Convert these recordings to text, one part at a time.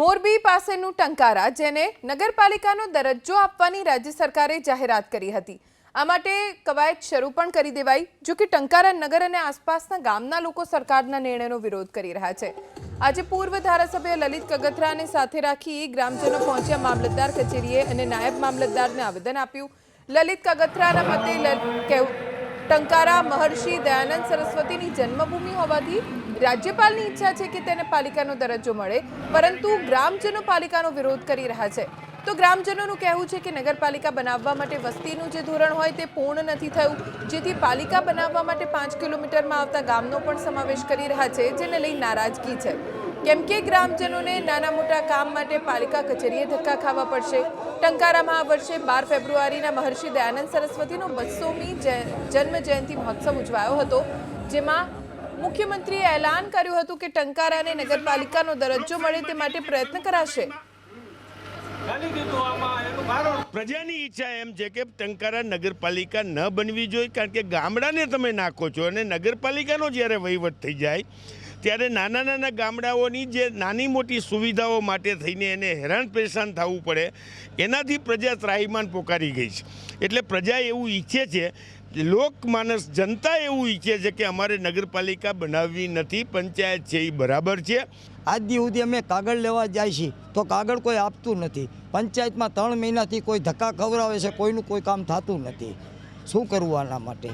મોરબી પાસેનું ટંકારા જેને નગરપાલિકાનો દરજ્જો આપવાની રાજ્ય સરકારે જાહેરાત કરી હતી. આ માટે કવાયત શરૂ પણ કરી દેવાઈ, જો કે ટંકારા નગર અને આસપાસના ગામના લોકો સરકારના નિર્ણયનો વિરોધ કરી રહ્યા છે. આજે પૂર્વ ધારાસભ્ય લલિત કગથરાને સાથે રાખી ગ્રામજનો પહોંચ્યા મામલતદાર કચેરીએ અને નાયબ મામલતદારને આવેદન આપ્યું. લલિત કગથરાના મતે ટંકારા મહર્ષિ દયાનંદ સરસ્વતીની જન્મભૂમિ હોવાથી રાજ્યપાલની ઈચ્છા છે કે તેને પાલિકાનો દરજ્જો મળે, પરંતુ ગ્રામજનો પાલિકાનો વિરોધ કરી રહ્યા છે. તો ગ્રામજનોનું કહેવું છે કે નગરપાલિકા બનાવવા માટે વસ્તીનું જે ધોરણ હોય તે પૂર્ણ નથી થયું, જેથી પાલિકા બનાવવા માટે પાંચ કિલોમીટરમાં આવતા ગામનો પણ સમાવેશ કરી રહ્યા છે, જેને લઈ નારાજગી છે. કેમ કે ગ્રામજનોને નાના મોટા કામ માટે પાલિકા કચેરીએ ધક્કા ખાવા પડશે. ટંકારામાં આ વર્ષે બાર ફેબ્રુઆરીના મહર્ષિ દયાનંદ સરસ્વતીનો બસોમી જન્મ જયંતિ મહોત્સવ ઉજવાયો હતો, જેમાં મુખ્યમંત્રીએ એલાન કર્યું હતું કે ટંકારાને નગરપાલિકાનો દરજ્જો મળે તે માટે પ્રયત્ન કરાશે. પ્રજાની ઈચ્છા એમ છે કે ટંકારા નગરપાલિકા ન બનવી જોઈએ, કારણ કે ગામડાને તમે નાખો છો અને નગરપાલિકાનો જ્યારે વહીવટ થઈ જાય ત્યારે નાના નાના ગામડાઓની જે નાની મોટી સુવિધાઓ માટે થઈને એને હેરાન પરેશાન થવું પડે, એનાથી પ્રજા ત્રાહીમાન પોકારી ગઈ છે. એટલે પ્રજા એવું ઈચ્છે છે લોકમાનસ જનતા એવું ઈચ્છે છે કે અમારે નગરપાલિકા બનાવવી નથી, પંચાયત છે એ બરાબર છે. આજ દી સુધી અમે કાગળ લેવા જાય છીએ, તો કાગળ કોઈ આપતું નથી. પંચાયતમાં ત્રણ મહિનાથી કોઈ ધક્કા ખવડાવે છે, કોઈનું કોઈ કામ થતું નથી. શું કરવું આના માટે?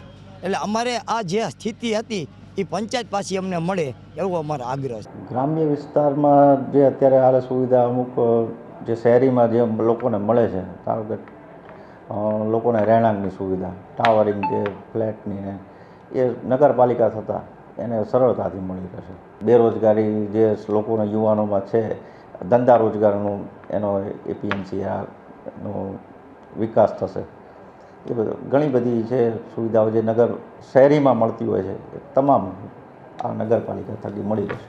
એટલે અમારે આ જે સ્થિતિ હતી, એ પંચાયત પાછી અમને મળે એવો અમારો આગ્રહ છે. ગ્રામ્ય વિસ્તારમાં જે અત્યારે હાલ સુવિધા અમુક જે શહેરીમાં જે લોકોને મળે છે, ધારો લોકોને રહેણાંકની સુવિધા, ટાવરિંગ જે ફ્લેટની ને, એ નગરપાલિકા થતાં એને સરળતાથી મળી રહેશે. બેરોજગારી જે લોકોના યુવાનોમાં છે, ધંધા રોજગારનું એનો એપીએમસી આનો વિકાસ થશે. એ બધું. ઘણી બધી છે સુવિધાઓ જે નગર શહેરીમાં મળતી હોય છે, એ તમામ આ નગરપાલિકા થકી મળી રહેશે.